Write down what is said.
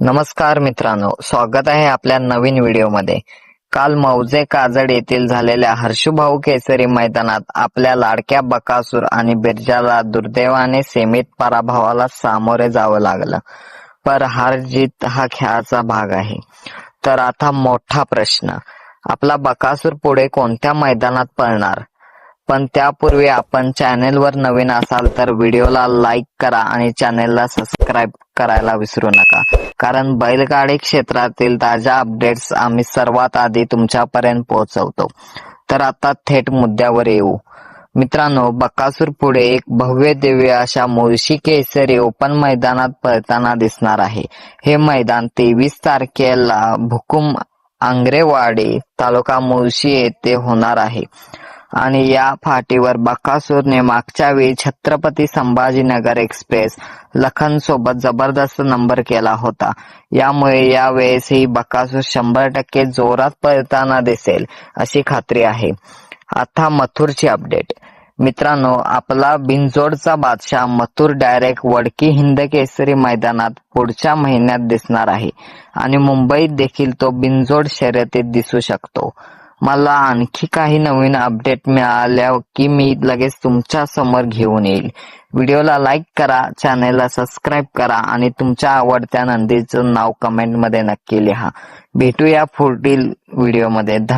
नमस्कार मित्रांनो स्वागत आहे आपल्या नवीन व्हिडिओमध्ये. काल मौजे काजड येथील झालेल्या हर्षुभाऊ केसरी मैदानात आपल्या लाडक्या बकासूर आणि बिरजाला दुर्दैवाने सीमित पराभवाला सामोरे जावं लागलं. पर हार जीत हा खेळाचा भाग आहे. तर आता मोठा प्रश्न. आपला बकासूर पुढे कोणत्या मैदानात पळणार? पण त्यापूर्वी आपण चॅनेलवर नवीन असाल तर व्हिडिओला लाईक करा आणि चॅनेलला सबस्क्राईब करायला विसरू नका. कारण बैलगाडी क्षेत्रातील ताज्या अपडेट्स आम्ही सर्वात आधी तुमच्यापर्यंत पोहोचवतो. तर आता थेट मुद्द्यावर येऊ. मित्रांनो बकासूर पुढे एक भव्य दिव्य अशा मुळशी केसरी ओपन मैदानात पळताना दिसणार आहे. हे मैदान तेवीस तारखेला भुकुम आंग्रेवाडी तालुका मुळशी येथे होणार आहे. आणि या फाटीवर बकासूरने मागच्या वेळी छत्रपती संभाजीनगर एक्सप्रेस लखन सोबत जबरदस्त नंबर केला होता. यामुळे यावेळेसही बकासूर शंभर टक्के जोरात पळताना दिसेल अशी खात्री आहे. आता मथुरची अपडेट. मित्रांनो आपला बिनजोडचा बादशाह मथुर डायरेक्ट वडकी हिंद केसरी मैदानात पुढच्या महिन्यात दिसणार आहे आणि मुंबईत देखील तो बिनजोड शर्यतीत दिसू शकतो. मला आणखी काही नवीन अपडेट मिळाल्या की मी लगेच तुमच्यासमोर घेऊन येईल. व्हिडिओला लाईक करा चॅनेलला सबस्क्राईब करा आणि तुमच्या आवडत्या नंदीचं नाव कमेंटमध्ये नक्की लिहा. भेटूया पुढील व्हिडिओमध्ये